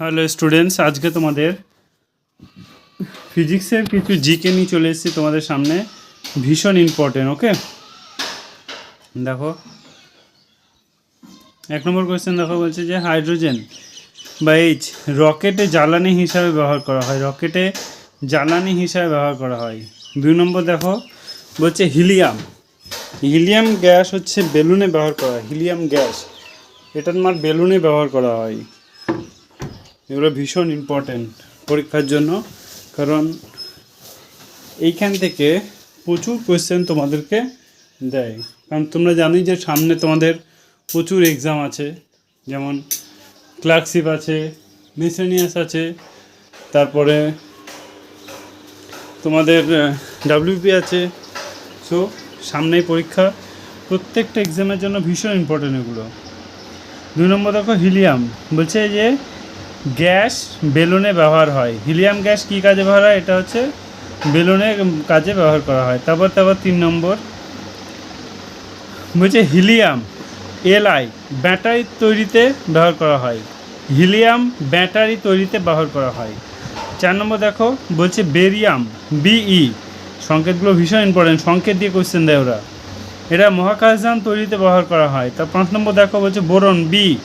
Hello students আজকে তোমাদের ফিজিক্সের কিছু জিকে নিয়ে চলে এসেছি তোমাদের সামনে। ভীষণ ইম্পর্টেন্ট ওকে দেখো। এক নম্বর কোয়েশ্চেন দেখো, বলছে যে হাইড্রোজেন বা এইচ রকেটে জ্বালানি হিসাবে ব্যবহার করা হয়। রকেটে জ্বালানি হিসাবে ব্যবহার করা হয়। দুই নম্বর দেখো, বলছে হিলিয়াম হিলিয়াম গ্যাস হচ্ছে বেলুনে ব্যবহার করা হয়। হিলিয়াম গ্যাস এটা তোমার বেলুনে ব্যবহার করা হয়। এগুলো ভীষণ ইম্পর্ট্যান্ট পরীক্ষার জন্য। কারণ এইখান থেকে প্রচুর কোয়েশ্চেন তোমাদেরকে দেয়। কারণ তোমরা জানোই যে সামনে তোমাদের প্রচুর এক্সাম আছে। যেমন ক্লার্কশিপ আছে মিসেনিয়াস আছে, তারপরে তোমাদের ডাব্লিউপি আছে। সো সামনেই পরীক্ষা। প্রত্যেকটা এক্সামের জন্য ভীষণ ইম্পর্টেন্ট এগুলো। দুই নম্বর দেখো হিলিয়াম বলছে যে গ্যাস বেলুনে ব্যবহার হয়। হিলিয়াম গ্যাস কী কাজে ব্যবহার হয়? এটা হচ্ছে বেলুনে কাজে ব্যবহার করা হয়। তারপর তারপর তিন নম্বর। বলছে হিলিয়াম, এলআই, ব্যাটারি তৈরিতে ব্যবহার করা হয়। হিলিয়াম ব্যাটারি তৈরিতে ব্যবহার করা হয়। চার নম্বর দেখো, বলছে বেরিয়াম, বিই। সংকেতগুলো ভীষণ ইম্পর্টেন্ট সংকেত দিয়ে কোশ্চেন দেয় ওরা। এটা মহাকাশযান তৈরিতে ব্যবহার করা হয়। তার পাঁচ নম্বর দেখো, বলছে বোরন, বি।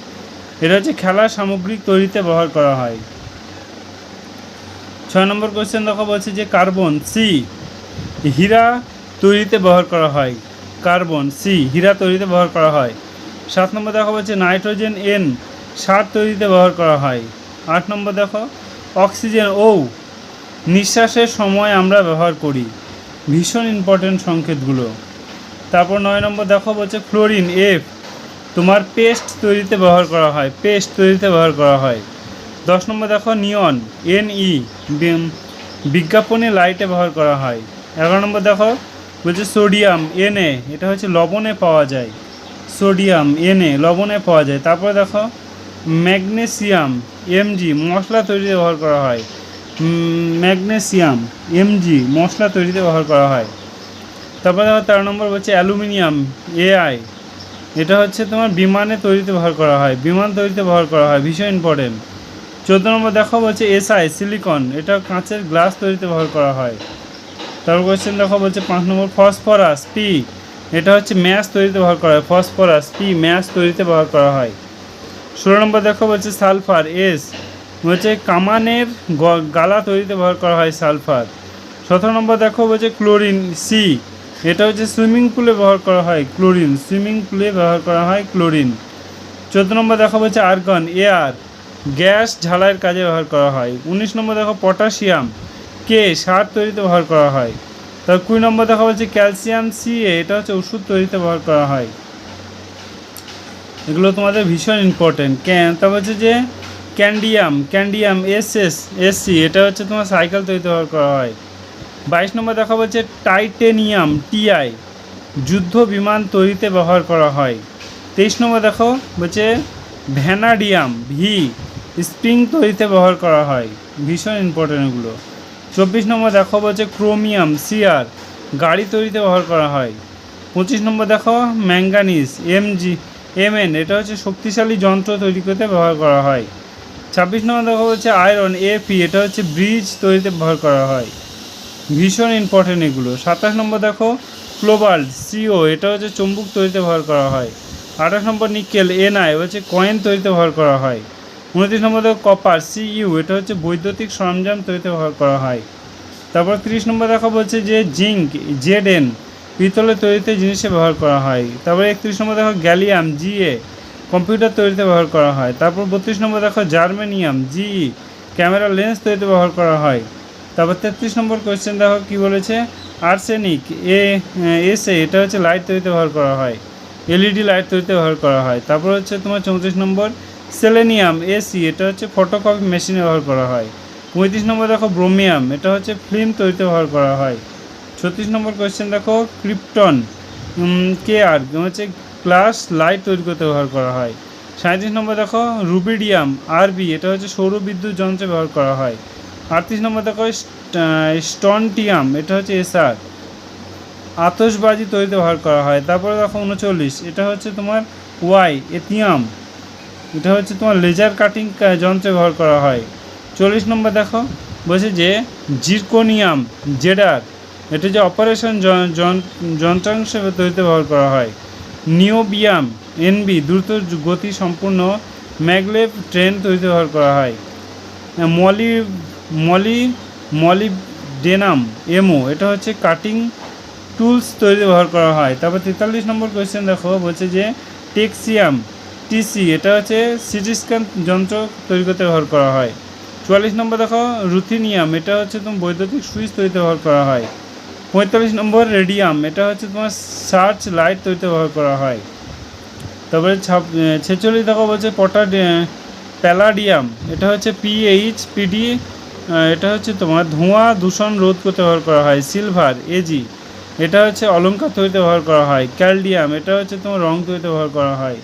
এটা হচ্ছে খেলার সামগ্রিক তৈরিতে ব্যবহার করা হয়। ছয় নম্বর কোয়েশ্চেন দেখো বলছে যে কার্বন সি হীরা তৈরিতে ব্যবহার করা হয়। কার্বন সি হীরা তৈরিতে ব্যবহার করা হয়। সাত নম্বর দেখো বলছে নাইট্রোজেন এন সার তৈরিতে ব্যবহার করা হয়। আট নম্বর দেখো, অক্সিজেন ও নিঃশ্বাসের সময় আমরা ব্যবহার করি। ভীষণ ইম্পর্টেন্ট সংকেতগুলো। তারপর নয় নম্বর দেখো বলছে ক্লোরিন এফ তোমার পেস্ট তৈরিতে ব্যবহার করা হয়, পেস্ট তৈরিতে ব্যবহার করা হয়। দশ নম্বর দেখো, নিয়ন এন ই বিজ্ঞাপনে লাইটে ব্যবহার করা হয়। এগারো নম্বর দেখো, বলছে সোডিয়াম এনএ এটা হচ্ছে লবণে পাওয়া যায়। সোডিয়াম এনএ লবণে পাওয়া যায়। তারপরে দেখো, ম্যাগনেসিয়াম এমজি মশলা তৈরিতে ব্যবহার করা হয়। ম্যাগনেসিয়াম এমজি মশলা তৈরিতে ব্যবহার করা হয়। তারপরে দেখো, তেরো নম্বর বলছে অ্যালুমিনিয়াম এআই এটা হচ্ছে তোমার বিমানে তৈরিতে ব্যবহার করা হয়, বিমান তৈরিতে ব্যবহার করা হয়, ভীষণ ইম্পর্টেন্ট চোদ্দ নম্বর দেখো বলছে এসআই সিলিকন এটা কাঁচের গ্লাস তৈরিতে ব্যবহার করা হয়। তারপর কোয়েশ্চেন দেখো বলছে পাঁচ নম্বর ফসফরাস পি এটা হচ্ছে ম্যাচ তৈরিতে ব্যবহার করা হয় ফসফরাস পি ম্যাচ তৈরিতে ব্যবহার করা হয়। ষোলো নম্বর দেখো বলছে সালফার এস বলছে কামানের গালা তৈরিতে ব্যবহার করা হয় সালফার সতেরো নম্বর দেখো বলছে ক্লোরিন সি এটা হচ্ছে সুইমিং পুলে ব্যবহার করা হয়, ক্লোরিন। সুইমিং পুলে ব্যবহার করা হয় ক্লোরিন। চোদ্দ নম্বর দেখা বলছে আর্গন এয়ার গ্যাস ঝালাইয়ের কাজে ব্যবহার করা হয়। উনিশ নম্বর দেখো, পটাশিয়াম। কে? সার তৈরিতে ব্যবহার করা হয়। তার কুড়ি নম্বর দেখা বলছে ক্যালসিয়াম, সি এ। এটা হচ্ছে ওষুধ তৈরিতে ব্যবহার করা হয়। এগুলো তোমাদের ভীষণ ইম্পর্টেন্ট ক্যান তা বলছে যে ক্যান্ডিয়াম ক্যান্ডিয়াম, এস এস এসসি এটা হচ্ছে তোমার সাইকেল তৈরিতে ব্যবহার করা হয়। বাইশ নম্বর দেখা বলছে, টাইটেনিয়াম টিআই যুদ্ধ বিমান তৈরিতে ব্যবহার করা হয়। তেইশ নম্বর দেখো বলছে, ভ্যানাডিয়াম, ভি, স্প্রিং তৈরিতে ব্যবহার করা হয়। ভীষণ ইম্পর্টেন্ট এগুলো। চব্বিশ নম্বর দেখো বলছে, ক্রোমিয়াম, সিআর, গাড়ি তৈরিতে ব্যবহার করা হয়। পঁচিশ নম্বর দেখো, ম্যাঙ্গানিজ, এমজি, এমএন, এটা হচ্ছে শক্তিশালী যন্ত্র তৈরি করতে ব্যবহার করা হয়। ছাব্বিশ নম্বর দেখো হচ্ছে আয়রন, এপি, এটা হচ্ছে ব্রিজ তৈরিতে ব্যবহার করা হয়। ভীষণ ইম্পর্টেন্ট এগুলো। সাতাশ নম্বর দেখো ক্লোবাল্ট সিও এটা হচ্ছে চুম্বক তৈরিতে ব্যবহার করা হয়। আঠাশ নম্বর নিকেল এনআই হচ্ছে কয়েন তৈরিতে ব্যবহার করা হয়। উনত্রিশ নম্বর দেখো কপার সিইউ এটা হচ্ছে বৈদ্যুতিক সরঞ্জাম তৈরিতে ব্যবহার করা হয়। তারপর তিরিশ নম্বর দেখা বলছে যে জিঙ্ক জেড এন পিতলের তৈরিতে জিনিসে ব্যবহার করা হয়। তারপর একত্রিশ নম্বর দেখো গ্যালিয়াম জিএ কম্পিউটার তৈরিতে ব্যবহার করা হয়। তারপর বত্রিশ নম্বর দেখো জার্মেনিয়াম জিই ক্যামেরা লেন্স তৈরিতে ব্যবহার করা হয়। তারপর তেত্রিশ নম্বর কোয়েশ্চেন দেখো কী বলেছে? আর্সেনিক এ এস এটা হচ্ছে লাইট তৈরিতে ব্যবহার করা হয়। এলইডি লাইট তৈরিতে ব্যবহার করা হয়। তারপর হচ্ছে তোমার চৌত্রিশ নম্বর সেলেনিয়াম এসি এটা হচ্ছে ফটোকপি মেশিনে ব্যবহার করা হয়। পঁয়ত্রিশ নম্বর দেখো ব্রোমিয়াম এটা হচ্ছে ফিল্ম তৈরিতে ব্যবহার করা হয়। ছত্রিশ নম্বর কোয়েশ্চেন দেখো ক্রিপ্টন কে আর হচ্ছে গ্লাস লাইট তৈরি করতে ব্যবহার করা হয়। সাঁত্রিশ নম্বর দেখো রুবিডিয়াম আরবি এটা হচ্ছে সৌর বিদ্যুৎ যন্ত্রে ব্যবহার করা হয়। আটত্রিশ নম্বর দেখো স্টনটিয়াম, এটা হচ্ছে এসআর। আতসবাজি তৈরিতে ব্যবহার করা হয়। তারপরে দেখো উনচল্লিশ, এটা হচ্ছে তোমার ওয়াই, এথিয়াম। এটা হচ্ছে তোমার লেজার কাটিং যন্ত্রে ব্যবহার করা হয়। চল্লিশ নম্বর দেখো, বলছে যে জিরকোনিয়াম, জেডার, এটা যে অপারেশন যন্ত্রাংশ তৈরিতে ব্যবহার করা হয়। নিওবিয়াম, এনবি, দ্রুত গতি সম্পূর্ণ ম্যাগলেভ ট্রেন তৈরিতে ব্যবহার করা হয়। মলি মলি মলিডেনাম এমও, এটা হচ্ছে কাটিং টুলস তৈরি ব্যবহার করা হয়। তারপর তেতাল্লিশ নম্বর কোয়েশ্চেন দেখো, বলছে যে টেক্সিয়াম, টিসি, এটা হচ্ছে সিটি স্ক্যান যন্ত্র তৈরি করতে ব্যবহার করা হয়। চুয়াল্লিশ নম্বর দেখো, রুথিনিয়াম, এটা হচ্ছে তোমার বৈদ্যুতিক সুইচ তৈরিতে ব্যবহার করা হয়। পঁয়তাল্লিশ নম্বর রেডিয়াম, এটা হচ্ছে তোমার সার্চ লাইট তৈরিতে ব্যবহার করা হয়। তারপরে ছাপ ছেচল্লিশ দেখো, বলছে পটা প্যালাডিয়াম, এটা হচ্ছে পিএইচ, পিডি এটা হচ্ছে তোমার ধোঁয়া দূষণ রোধ করতে ব্যবহার করা হয় সিলভার এজি এটা হচ্ছে অলঙ্কার তৈরিতে ব্যবহার করা হয় ক্যালডিয়াম এটা হচ্ছে তোমার রং তৈরিতে ব্যবহার করা হয়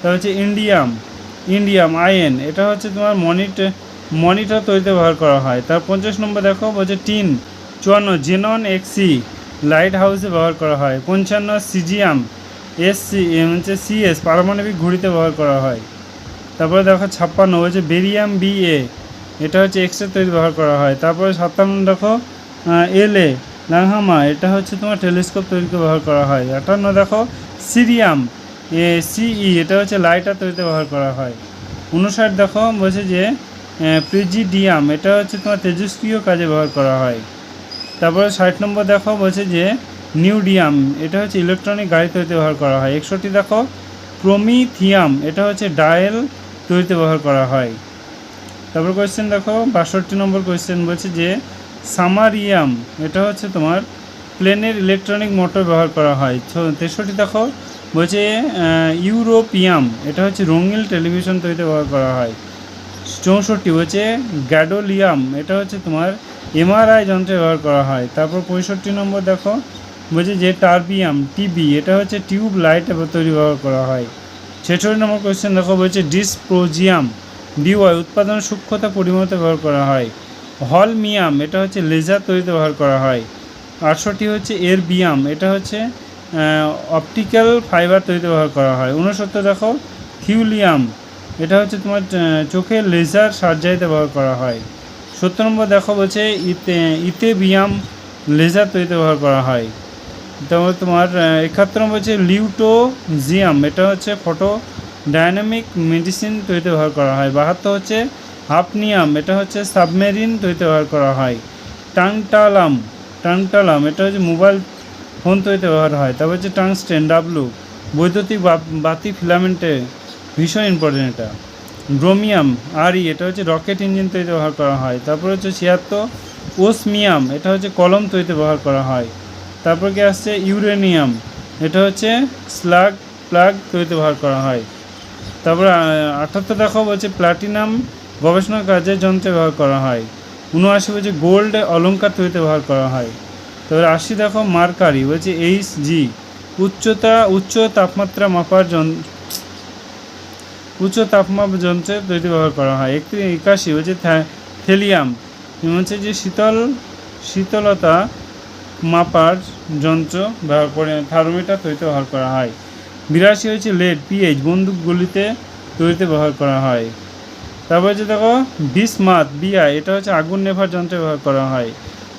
তা হচ্ছে ইন্ডিয়াম ইন্ডিয়াম আইএন এটা হচ্ছে তোমার মনিট মনিটর তৈরিতে ব্যবহার করা হয়, তার পঞ্চাশ নম্বর দেখো বলছে টিন চুয়ান্ন জেনন এক্সি লাইট হাউসে ব্যবহার করা হয়, পঞ্চান্ন সিজিয়াম এসসি হচ্ছে সিএস পারমাণবিক ঘুড়িতে ব্যবহার করা হয়, তারপরে দেখো ছাপ্পান্ন, হচ্ছে বেরিয়াম বি এ এটা হচ্ছে এক্সরে তৈরি ব্যবহার করা হয়। তারপরে সাতান্ন দেখো এল এ লাংহামা এটা হচ্ছে তোমার টেলিস্কোপ তৈরিতে ব্যবহার করা হয়। আটান্ন দেখো, সিরিয়াম এ সিই এটা হচ্ছে লাইটার তৈরিতে ব্যবহার করা হয়। উনষাট দেখো, বলছে যে প্রিজিডিয়াম, এটা হচ্ছে তোমার তেজস্ক্রিয় কাজে ব্যবহার করা হয়। তারপরে ষাট নম্বর দেখো, বলছে যে, নিউডিয়াম, এটা হচ্ছে ইলেকট্রনিক গাড়ি তৈরিতে ব্যবহার করা হয়। একষট্টি দেখো, প্রোমিথিয়াম, এটা হচ্ছে ডায়েল তৈরিতে ব্যবহার করা হয়। তারপর কোয়েশ্চেন দেখো, বাষট্টি নম্বর কোয়েশ্চেন বলছে যে, সামারিয়াম, এটা হচ্ছে তোমার প্লেনের ইলেকট্রনিক মোটর ব্যবহার করা হয়। তেষট্টি দেখো, বলছে ইউরোপিয়াম, এটা হচ্ছে রঙিন টেলিভিশন তৈরিতে ব্যবহার করা হয়। চৌষট্টি হচ্ছে গ্যাডোলিয়াম এটা হচ্ছে তোমার এমআরআই যন্ত্রে ব্যবহার করা হয়। তারপর পঁয়ষট্টি নম্বর দেখো, বলছে যে, টার্বিয়াম টিবি এটা হচ্ছে টিউব লাইট তৈরি ব্যবহার করা হয়। ছেষট্টি নম্বর কোয়েশ্চেন দেখো, বলছে ডিসপ্রোজিয়াম ডিওয়াই, উৎপাদন সূক্ষ্মতা পরিমাণতে ব্যবহার করা হয়। হল মিয়াম, এটা হচ্ছে লেজার তৈরিতে ব্যবহার করা হয়। আটষট্টি হচ্ছে এর বিয়াম, এটা হচ্ছে অপটিক্যাল ফাইবার তৈরিতে ব্যবহার করা হয়। উনসত্তর দেখো হিউলিয়াম এটা হচ্ছে তোমার চোখে লেজার সার্জারিতে ব্যবহার করা হয়। সত্তর নম্বর দেখো বলছে, ইতে ইতেবিয়াম লেজার তৈরিতে ব্যবহার করা হয়। তারপর তোমার একাত্তর নম্বর হচ্ছে লিউটোজিয়াম, এটা হচ্ছে ফটো ডায়নামিক মেডিসিন তৈরিতে ব্যবহার করা হয়। বাহাত্তর হচ্ছে হাফনিয়াম, এটা হচ্ছে সাবমেরিন তৈরিতে ব্যবহার করা হয়। টাংটালাম টাংটালাম, এটা হচ্ছে মোবাইল ফোন তৈরিতে ব্যবহার হয়। তারপর হচ্ছে টাংস্টেন, ডাব্লু। বৈদ্যুতিক বাতি ফিলামেন্টে ভীষণ ইম্পর্টেন্ট এটা। ব্রোমিয়াম, আরই, এটা হচ্ছে রকেট ইঞ্জিন তৈরিতে ব্যবহার করা হয়। তারপর হচ্ছে ছিয়াত্তর, ওসমিয়াম, এটা হচ্ছে কলম তৈরিতে ব্যবহার করা হয়। তারপর কি আসছে, ইউরেনিয়াম, এটা হচ্ছে স্লাগ, প্লাগ তৈরিতে ব্যবহার করা হয়। তারপরে আঠাত্তর দেখো বলছে প্লাটিনাম গবেষণা কাজের যন্ত্রে ব্যবহার করা হয়। উনআশি বলছে গোল্ড অলঙ্কার তৈরিতে ব্যবহার করা হয়। তারপরে আশি দেখো মার্কারি বলছে এইচ জি উচ্চতা, উচ্চ তাপমাত্রা মাপার যন্ত্র উচ্চ তাপমাপ যন্ত্রে তৈরি ব্যবহার করা হয়। একটি একাশি হচ্ছে থেলিয়াম হচ্ছে যে শীতল, শীতলতা মাপার যন্ত্র ব্যবহার করে থার্মোমিটার তৈরিতে ব্যবহার করা হয়। বিরাশি হচ্ছে লেড পিএইচ বন্দুকগুলিতে তৈরিতে ব্যবহার করা হয়। তারপর হচ্ছে দেখো বিসমাত বিআই এটা হচ্ছে আগুন নেভার যন্ত্রে ব্যবহার করা হয়।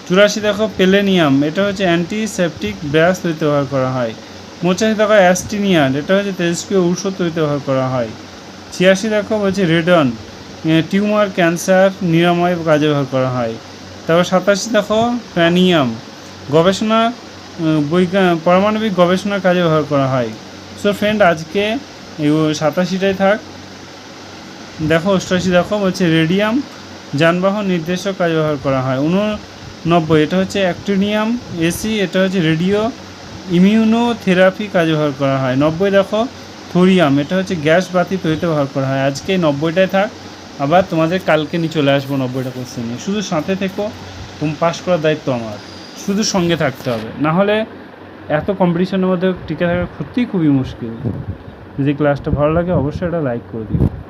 চুরাশি দেখো, পেলেনিয়াম, এটা হচ্ছে অ্যান্টিসেপটিক ব্রাশ তৈরিতে ব্যবহার করা হয়। পঁচাশি দেখো, অ্যাস্টিনিয়ান, এটা হচ্ছে তেজস্ক্রিয় ঔষধ তৈরিতে ব্যবহার করা হয়। ছিয়াশি দেখো, হচ্ছে রেডন টিউমার, ক্যান্সার, নিরাময় কাজে ব্যবহার করা হয়। তারপর সাতাশি দেখো, প্যানিয়াম, গবেষণা বৈজ্ঞান পারমাণবিক গবেষণার কাজে ব্যবহার করা হয়। সো ফ্রেন্ড আজকে সাতাশিটাই থাক। দেখো অষ্টআশি দেখো, বলছে রেডিয়াম যানবাহন নির্দেশক কাজে ব্যবহার করা হয়। উননব্বই, এটা হচ্ছে অ্যাক্টিনিয়াম, এসি, এটা হচ্ছে রেডিও, ইমিউনোথেরাপি কাজে ব্যবহার করা হয়। নব্বই দেখো, থোরিয়াম, এটা হচ্ছে গ্যাস বাতি তৈরিতে ব্যবহার করা হয়। আজকে এই নব্বইটাই থাক। আবার তোমাদের কালকে নিয়ে চলে আসব নব্বইটা কোশ্চেন নিয়ে। শুধু সাথে থেকো, তুমি পাস করার দায়িত্ব আমার। শুধু সঙ্গে থাকতে হবে। না হলে এত কম্পিটিশনের মধ্যে টিকে থাকা সত্যিই খুবই মুশকিল। যদি ক্লাসটা ভালো লাগে, অবশ্যই এটা লাইক করে দিও।